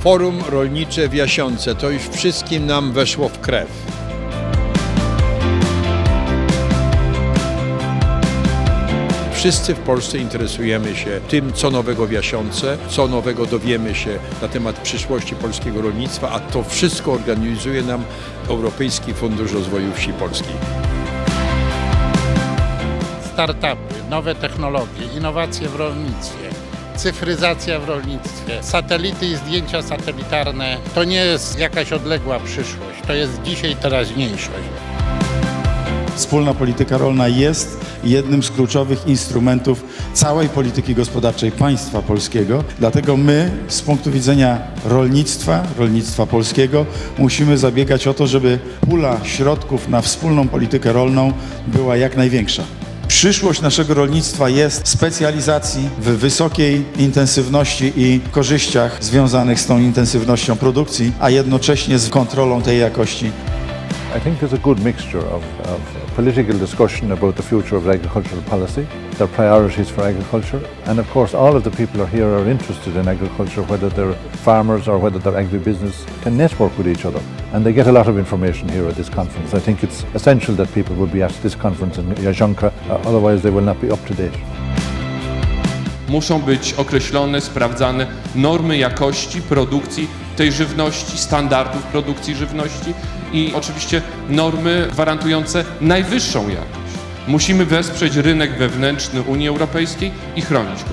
Forum Rolnicze w Jasiące to już wszystkim nam weszło w krew. Wszyscy w Polsce interesujemy się tym, co nowego w Jasiące, co nowego dowiemy się na temat przyszłości polskiego rolnictwa, a to wszystko organizuje nam Europejski Fundusz Rozwoju Wsi Polskiej. startupy, nowe technologie, innowacje w rolnictwie, cyfryzacja w rolnictwie, satelity i zdjęcia satelitarne to nie jest jakaś odległa przyszłość, to jest dzisiaj teraźniejszość. Wspólna polityka rolna jest jednym z kluczowych instrumentów całej polityki gospodarczej państwa polskiego. Dlatego my z punktu widzenia rolnictwa, rolnictwa polskiego, musimy zabiegać o to, żeby pula środków na wspólną politykę rolną była jak największa. Przyszłość naszego rolnictwa jest specjalizacji, w wysokiej intensywności i korzyściach związanych z tą intensywnością produkcji, a jednocześnie z kontrolą tej jakości I think there's a good mixture of, of political discussion about the future of agricultural policy, their priorities for agriculture, and of course all of the people are here are interested in agriculture, whether they're farmers or whether they're agribusiness, can network with each other. And they get a lot of information here at this conference. I think it's essential that people will be at this conference in Yajanka, uh, otherwise they will not be up to date. muszą być określone, sprawdzane normy jakości produkcji tej żywności, standardów produkcji żywności i oczywiście normy gwarantujące najwyższą jakość. Musimy wesprzeć rynek wewnętrzny Unii Europejskiej i chronić go.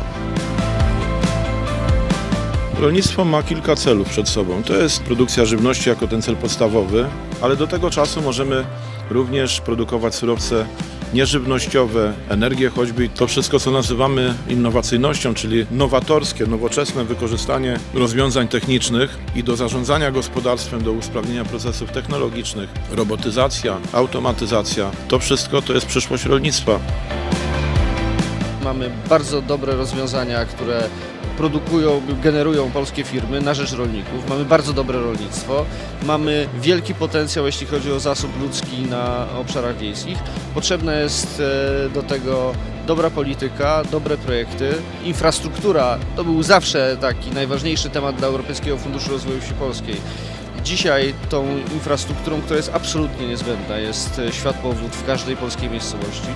Rolnictwo ma kilka celów przed sobą. To jest produkcja żywności jako ten cel podstawowy, ale do tego czasu możemy również produkować surowce nieżywnościowe, energię choćby to wszystko, co nazywamy innowacyjnością, czyli nowatorskie, nowoczesne wykorzystanie rozwiązań technicznych i do zarządzania gospodarstwem, do usprawnienia procesów technologicznych, robotyzacja, automatyzacja. To wszystko to jest przyszłość rolnictwa. Mamy bardzo dobre rozwiązania, które produkują, generują polskie firmy na rzecz rolników. Mamy bardzo dobre rolnictwo. Mamy wielki potencjał, jeśli chodzi o zasób ludzki na obszarach wiejskich. Potrzebna jest e, do tego dobra polityka, dobre projekty. Infrastruktura to był zawsze taki najważniejszy temat dla Europejskiego Funduszu Rozwoju Wsi Polskiej. Dzisiaj tą infrastrukturą, która jest absolutnie niezbędna, jest e, światłowód w każdej polskiej miejscowości.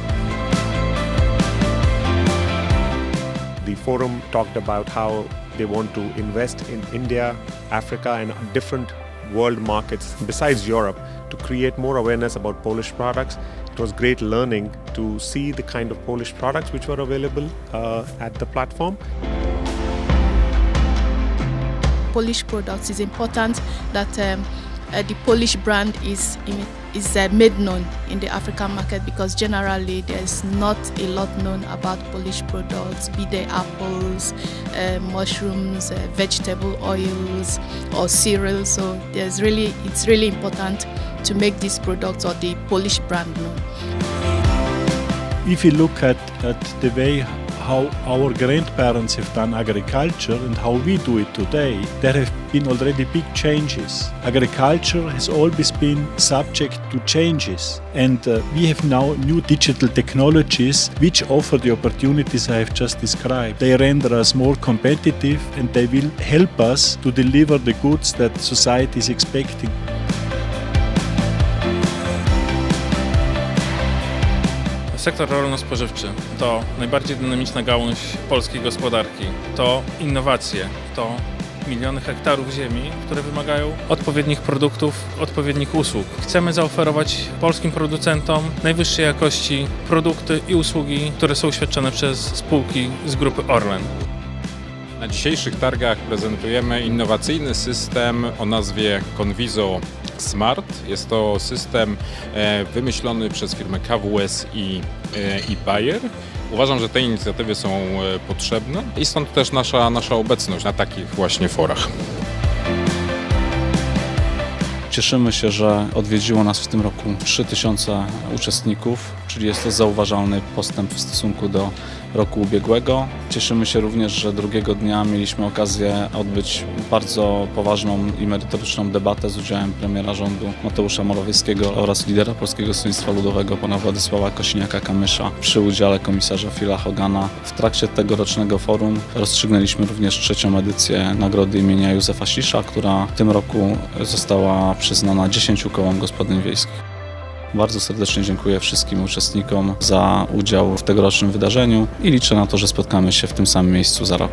The forum talked about how they want to invest in India, Africa, and different world markets besides Europe to create more awareness about Polish products. It was great learning to see the kind of Polish products which were available uh, at the platform. Polish products. is important that um, uh, the Polish brand is is uh, made known in the African market because generally there's not a lot known about Polish products, be they apples, uh, mushrooms, uh, vegetable oils, or cereals. So there's really it's really important to make these products or the Polish brand known. if you look at, at the way how our grandparents have done agriculture and how we do it today, there have been already big changes. Agriculture has always been subject to changes, and uh, we have now new digital technologies which offer the opportunities I have just described. They render us more competitive and they will help us to deliver the goods that society is expecting. Sektor rolno-spożywczy to najbardziej dynamiczna gałąź polskiej gospodarki. To innowacje, to miliony hektarów ziemi, które wymagają odpowiednich produktów, odpowiednich usług. Chcemy zaoferować polskim producentom najwyższej jakości produkty i usługi, które są świadczone przez spółki z grupy Orlen. Na dzisiejszych targach prezentujemy innowacyjny system o nazwie Conviso Smart. Jest to system e, wymyślony przez firmę KWS i, e, i Bayer. Uważam, że te inicjatywy są e, potrzebne i stąd też nasza, nasza obecność na takich właśnie forach. Cieszymy się, że odwiedziło nas w tym roku 3000 uczestników, czyli jest to zauważalny postęp w stosunku do roku ubiegłego. Cieszymy się również, że drugiego dnia mieliśmy okazję odbyć bardzo poważną i merytoryczną debatę z udziałem premiera rządu Mateusza Morawieckiego oraz lidera Polskiego Stronnictwa Ludowego pana Władysława Kosiniaka-Kamysza przy udziale komisarza Phila Hogana. W trakcie tegorocznego forum rozstrzygnęliśmy również trzecią edycję nagrody imienia Józefa Ślisza, która w tym roku została przyznana 10 kołom gospodyń wiejskich. Bardzo serdecznie dziękuję wszystkim uczestnikom za udział w tegorocznym wydarzeniu i liczę na to, że spotkamy się w tym samym miejscu za rok.